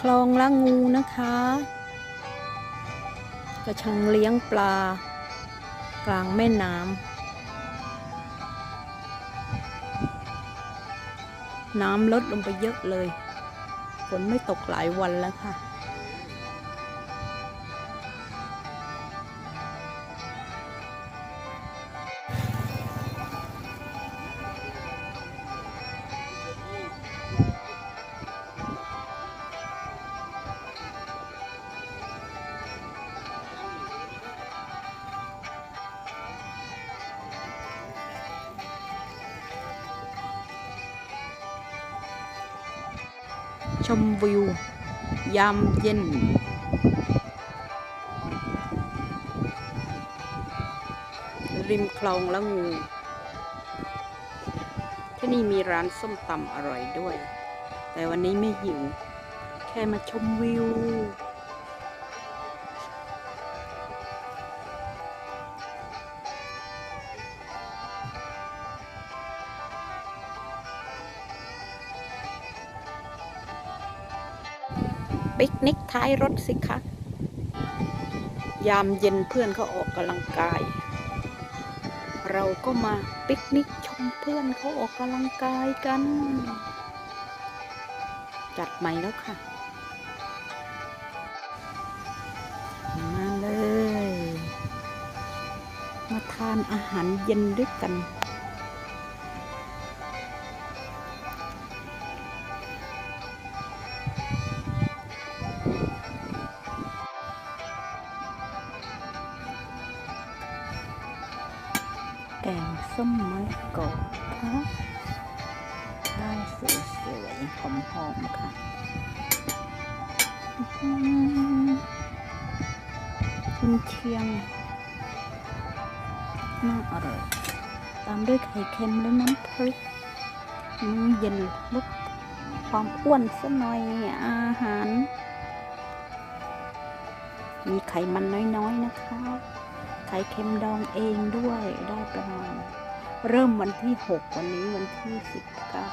คลองละงูนะคะ กระชังเลี้ยงปลา กลางแม่น้ำน้ำลดลงไปเยอะเลย ฝนไม่ตกหลายวันแล้วค่ะ ชมวิว ยามเย็น ริมคลองละงู ที่นี่มีร้านส้มตำอร่อยด้วย แต่วันนี้ไม่หิว แค่มาชมวิว ปิกนิกท้ายรถสิคะ ยามเย็นเพื่อนเขาออกกำลังกาย เราก็มาปิกนิกชมเพื่อนเขาออกกำลังกายกัน จัดใหม่แล้วค่ะ มาเลย มาทานอาหารเย็นด้วยกัน แกงส้มมะละกอค่ะข้าวสวยๆหอมๆค่ะคุณเชียงน่าอร่อยตามด้วยไข่เค็มและน้ำพริกมือเย็นลดความอ้วนสักหน่อยอาหาร มีไขมันน้อยๆนะคะ ไข่เค็มดองเองด้วยได้ประมาณ เริ่มวันที่ 6 วันนี้วันที่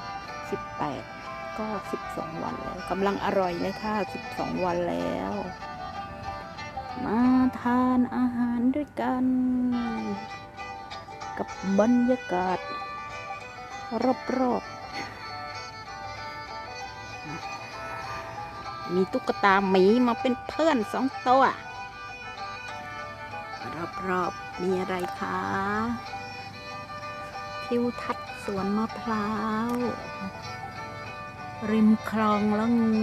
19 18 ก็ 12 วันแล้วกำลังอร่อยเลยค่ะ 12 วันแล้ว มาทานอาหารด้วยกัน กับบรรยากาศ รอบๆ มีตุ๊กตาหมีมาเป็นเพื่อนสองตัว รอบๆมีอะไรคะทิวทัศน์สวนมะพร้าว ริมคลองละงู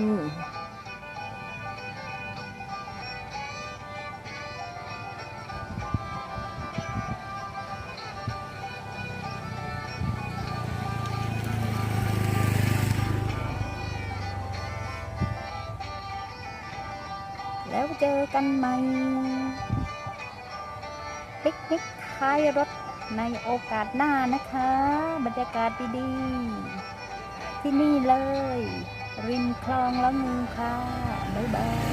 แล้วเจอกันใหม่ ปิกนิกท้ายรถในโอกาสหน้านะคะ บรรยากาศดีๆ ที่นี่เลย ริมคลองละงูค่ะ บ๊ายบาย